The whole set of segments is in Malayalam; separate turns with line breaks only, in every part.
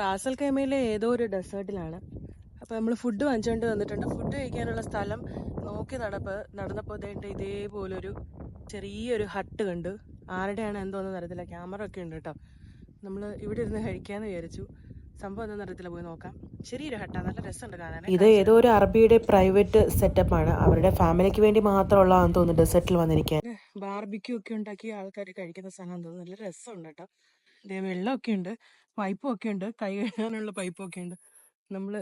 റാസൽ കൈമയിലെ ഏതോ ഒരു ഡെസേർട്ടിലാണ്. അപ്പോൾ നമ്മൾ ഫുഡ് വാങ്ങിച്ചുകൊണ്ട് വന്നിട്ടുണ്ട്. ഫുഡ് കഴിക്കാനുള്ള സ്ഥലം നോക്കി നടപ്പ് നടന്നപ്പോൾ ഇതേണ്ട ഇതേപോലൊരു ചെറിയൊരു ഹട്ട് കണ്ടു. ആരുടെയാണ് എന്തോന്നും അറിയത്തില്ല. ക്യാമറ ഒക്കെ ഉണ്ട് കേട്ടോ നമ്മൾ ഇവിടെ ഇരുന്ന് കഴിക്കാമെന്ന് വിചാരിച്ചു. സംഭവം എന്താണെന്ന് അറിയത്തില്ല. പോയി നോക്കാം. ചെറിയൊരു ഹട്ടാ. നല്ല രസമുണ്ട് കാണാൻ. ഇത് ഏതോ ഒരു അറബിയുടെ പ്രൈവറ്റ് സെറ്റപ്പ് ആണ്. അവരുടെ ഫാമിലിക്ക് വേണ്ടി മാത്രമുള്ളതാണെന്ന് തോന്നുന്നു ഡെസേർട്ടിൽ വന്നിരിക്കാൻ. ബാർബിക്യൂ ഒക്കെ ഉണ്ടാക്കി ആൾക്കാർ കഴിക്കുന്ന സ്ഥലം തോന്നുന്നു നല്ല രസമുണ്ട് കേട്ടോ ഇതേ വെള്ളമൊക്കെ ഉണ്ട്. പൈപ്പും ഒക്കെ ഉണ്ട് കൈ കഴുകാനുള്ള പൈപ്പും ഒക്കെ ഉണ്ട് നമ്മൾ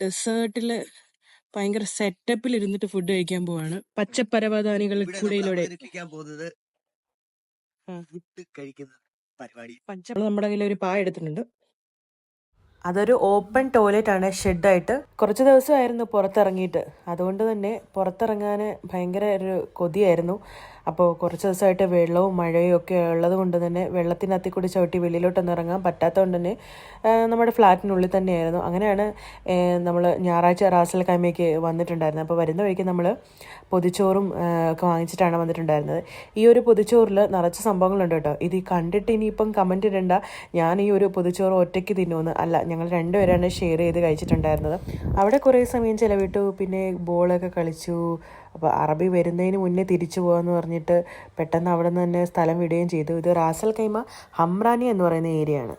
ഡെസേർട്ടിൽ ഭയങ്കര സെറ്റപ്പിൽ ഇരുന്നിട്ട് ഫുഡ് കഴിക്കാൻ പോവാണ്.
പച്ചപ്പരവാദാനികൾ കൂടെ
പച്ച നമ്മുടെ കയ്യിൽ ഒരു പായ എടുത്തിട്ടുണ്ട്. അതൊരു ഓപ്പൺ ടോയ്ലറ്റ് ആണ് ഷെഡായിട്ട്. കുറച്ച് ദിവസമായിരുന്നു പുറത്തിറങ്ങിയിട്ട്. അതുകൊണ്ട് തന്നെ പുറത്തിറങ്ങാൻ ഭയങ്കര ഒരു കൊതിയായിരുന്നു. അപ്പോൾ കുറച്ച് ദിവസമായിട്ട് വെള്ളവും മഴയും ഒക്കെ ഉള്ളത് കൊണ്ട് തന്നെ വെള്ളത്തിനകത്തിൽ കൂടി ചവിട്ടി വെളിയിലോട്ടൊന്നും ഇറങ്ങാൻ പറ്റാത്തതുകൊണ്ട് തന്നെ നമ്മുടെ ഫ്ലാറ്റിനുള്ളിൽ തന്നെയായിരുന്നു. അങ്ങനെയാണ് നമ്മൾ ഞായറാഴ്ച റാസൽ കൈമയ്ക്ക് വന്നിട്ടുണ്ടായിരുന്നത്. അപ്പോൾ വരുന്ന വഴിക്ക് നമ്മൾ പൊതിച്ചോറും ഒക്കെ വാങ്ങിച്ചിട്ടാണ് വന്നിട്ടുണ്ടായിരുന്നത്. ഈ ഒരു പൊതിച്ചോറിൽ നിറച്ച സംഭവങ്ങളുണ്ട് കേട്ടോ. ഇത് കണ്ടിട്ട് ഇനിയിപ്പം കമന്റ് ഇടണ്ട. ഞാൻ ഈ ഒരു പൊതിച്ചോറ് ഒറ്റയ്ക്ക് തിന്നുമെന്ന് അല്ല ഞങ്ങൾ രണ്ടുപേരാണ് ഷെയർ ചെയ്ത് കഴിച്ചിട്ടുണ്ടായിരുന്നത്. അവിടെ കുറേ സമയം ചിലവിട്ടു. പിന്നെ ബോളൊക്കെ കളിച്ചു. അപ്പോൾ അറബി വരുന്നതിന് മുന്നേ തിരിച്ചു പോകാമെന്ന് പറഞ്ഞിട്ട് പെട്ടെന്ന് അവിടെ നിന്ന് തന്നെ സ്ഥലം വിടുകയും ചെയ്തു. ഇത് റാസൽ കൈമ ഹംറാനി എന്ന് പറയുന്ന ഏരിയ ആണ്